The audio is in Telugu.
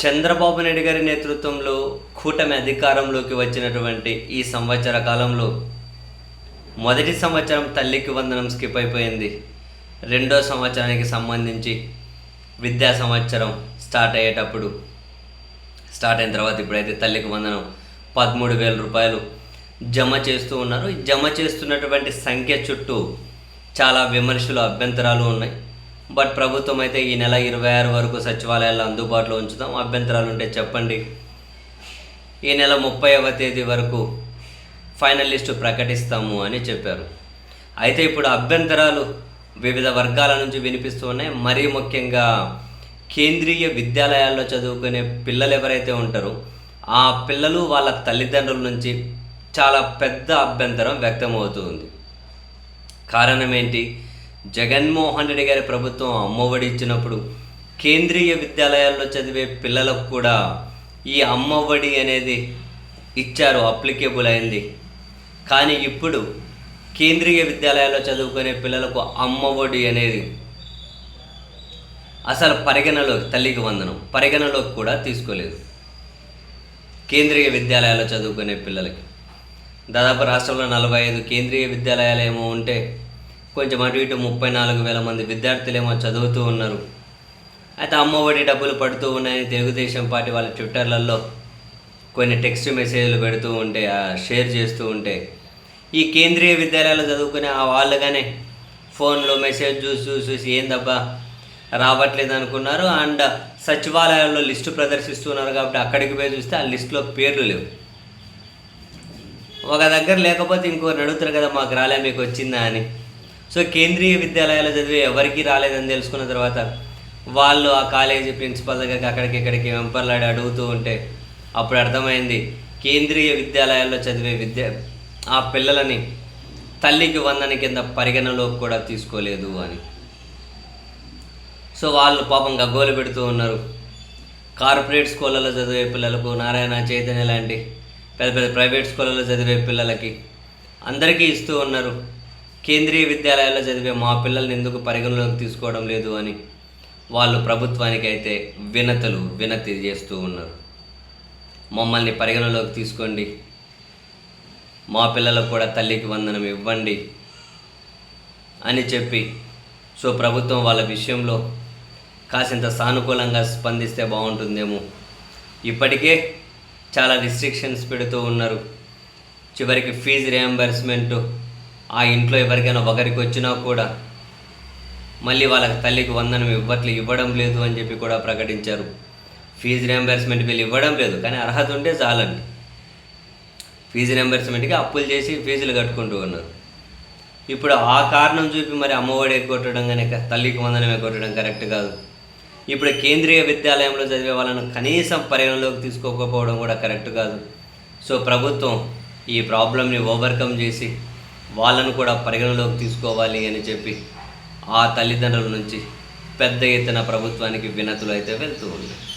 చంద్రబాబు నాయుడు గారి నేతృత్వంలో కూటమి అధికారంలోకి వచ్చినటువంటి ఈ సంవత్సర కాలంలో మొదటి సంవత్సరం తల్లికి వందనం స్కిప్ అయిపోయింది. రెండో సంవత్సరానికి సంబంధించి విద్యా సంవత్సరం స్టార్ట్ అయ్యేటప్పుడు స్టార్ట్ అయిన తర్వాత ఇప్పుడైతే తల్లికి వందనం పదమూడు వేల రూపాయలు జమ చేస్తూ ఉన్నారు. జమ చేస్తున్నటువంటి సంఖ్య చుట్టూ చాలా విమర్శలు అభ్యంతరాలు ఉన్నాయి. బట్ ప్రభుత్వం అయితే ఈ నెల ఇరవై ఆరు వరకు సచివాలయాల్లో అందుబాటులో ఉంచుదాం. అభ్యంతరాలు ఉంటే చెప్పండి. ఈ నెల ముప్పైవ తేదీ వరకు ఫైనల్ లిస్టు ప్రకటిస్తాము అని చెప్పారు. అయితే ఇప్పుడు అభ్యంతరాలు వివిధ వర్గాల నుంచి వినిపిస్తూ ఉన్నాయి. మరీ ముఖ్యంగా కేంద్రీయ విద్యాలయాల్లో చదువుకునే పిల్లలు ఎవరైతే ఉంటారో ఆ పిల్లలు వాళ్ళ తల్లిదండ్రుల నుంచి చాలా పెద్ద అభ్యంతరం వ్యక్తమవుతుంది కారణం ఏంటి? జగన్మోహన్ రెడ్డి గారి ప్రభుత్వం అమ్మఒడి ఇచ్చినప్పుడు కేంద్రీయ విద్యాలయాల్లో చదివే పిల్లలకు కూడా ఈ అమ్మఒడి అనేది ఇచ్చారు అప్లికేబుల్ అయింది. కానీ ఇప్పుడు కేంద్రీయ విద్యాలయాల్లో చదువుకునే పిల్లలకు అమ్మఒడి అనేది అసలు పరిగణలోకి తల్లికి వందనం పరిగణలోకి కూడా తీసుకోలేదు. కేంద్రీయ విద్యాలయాల్లో చదువుకునే పిల్లలకి. దాదాపు రాష్ట్రంలో నలభై ఐదు కేంద్రీయ విద్యాలయాలు ఏమో ఉంటే కొంచెం అటు ఇటు ముప్పై నాలుగు వేల మంది విద్యార్థులేమో చదువుతూ ఉన్నారు. అయితే అమ్మఒడి డబ్బులు పడుతూ ఉన్నాయని తెలుగుదేశం పార్టీ వాళ్ళ ట్విట్టర్లలో కొన్ని టెక్స్ట్ మెసేజ్లు పెడుతూ ఉంటే ఆ షేర్ చేస్తూ ఉంటే ఈ కేంద్రీయ విద్యాలయాలు చదువుకునే ఆ వాళ్ళుగానే ఫోన్లో మెసేజ్ చూసి చూసి చూసి ఏందబ్బా రావట్లేదు అనుకున్నారు. అండ్ సచివాలయాల్లో లిస్టు ప్రదర్శిస్తున్నారు కాబట్టి అక్కడికి పోయి చూస్తే ఆ లిస్టులో పేర్లు లేవు. ఒక దగ్గర లేకపోతే ఇంకోరిని నడుగుతారు కదా మాకు రాలే మీకు వచ్చిందా అని. సో కేంద్రీయ విద్యాలయాలు చదివి ఎవరికి రాలేదని తెలుసుకున్న తర్వాత వాళ్ళు ఆ కాలేజీ ప్రిన్సిపల్ దగ్గరికి అక్కడికి ఇక్కడికి వెంపర్లాడి అడుగుతూ ఉంటే అప్పుడు అర్థమైంది కేంద్రీయ విద్యాలయాల్లో చదివే విద్య ఆ పిల్లలని తల్లికి వందని కింద పరిగణలోకి కూడా తీసుకోలేదు అని. సో వాళ్ళు పాపం గగ్గోలు పెడుతూ ఉన్నారు. కార్పొరేట్ స్కూళ్ళలో చదివే పిల్లలకు నారాయణ చైతన్య లాంటి పెద్ద పెద్ద ప్రైవేట్ స్కూళ్ళలో చదివే పిల్లలకి అందరికీ ఇస్తూ ఉన్నారు. కేంద్రీయ విద్యాలయాల్లో చదివే మా పిల్లల్ని ఎందుకు పరిగణలోకి తీసుకోవడం లేదు అని వాళ్ళు ప్రభుత్వానికి అయితే వినతలు వినతి చేస్తూ ఉన్నారు. మమ్మల్ని పరిగణలోకి తీసుకోండి. మా పిల్లలకు కూడా తల్లికి వందనం ఇవ్వండి అని చెప్పి సో ప్రభుత్వం వాళ్ళ విషయంలో కాసింత సానుకూలంగా స్పందిస్తే బాగుంటుందేమో. ఇప్పటికే చాలా రిస్ట్రిక్షన్స్ పెడుతూ ఉన్నారు. చివరికి ఫీజు రియంబర్స్మెంటు ఆ ఇంట్లో ఎవరికైనా ఒకరికి వచ్చినా కూడా మళ్ళీ వాళ్ళకి తల్లికి వందనం ఇవ్వట్లే ఇవ్వడం లేదు అని చెప్పి కూడా ప్రకటించారు. ఫీజు రియంబర్స్మెంట్ వీళ్ళు ఇవ్వడం లేదు కానీ అర్హత ఉంటే చాలండి. ఫీజు రియంబర్స్మెంట్కి అప్పులు చేసి ఫీజులు కట్టుకుంటూ ఉన్నారు. ఇప్పుడు ఆ కారణం చూపి మరి అమ్మఒడి కొట్టడం కానీ తల్లికి వందనమే కొట్టడం కరెక్ట్ కాదు. ఇప్పుడు కేంద్రీయ విద్యాలయంలో చదివే వాళ్ళను కనీసం పరిగణలోకి తీసుకోకపోవడం కూడా కరెక్ట్ కాదు. సో ప్రభుత్వం ఈ ప్రాబ్లమ్ని ఓవర్కమ్ చేసి వాళ్ళను కూడా పరిగణలోకి తీసుకోవాలి అని చెప్పి ఆ తల్లిదండ్రుల నుంచి పెద్ద ఎత్తున ప్రభుత్వానికి వినతులు అయితే వెళ్తూ ఉన్నాయి.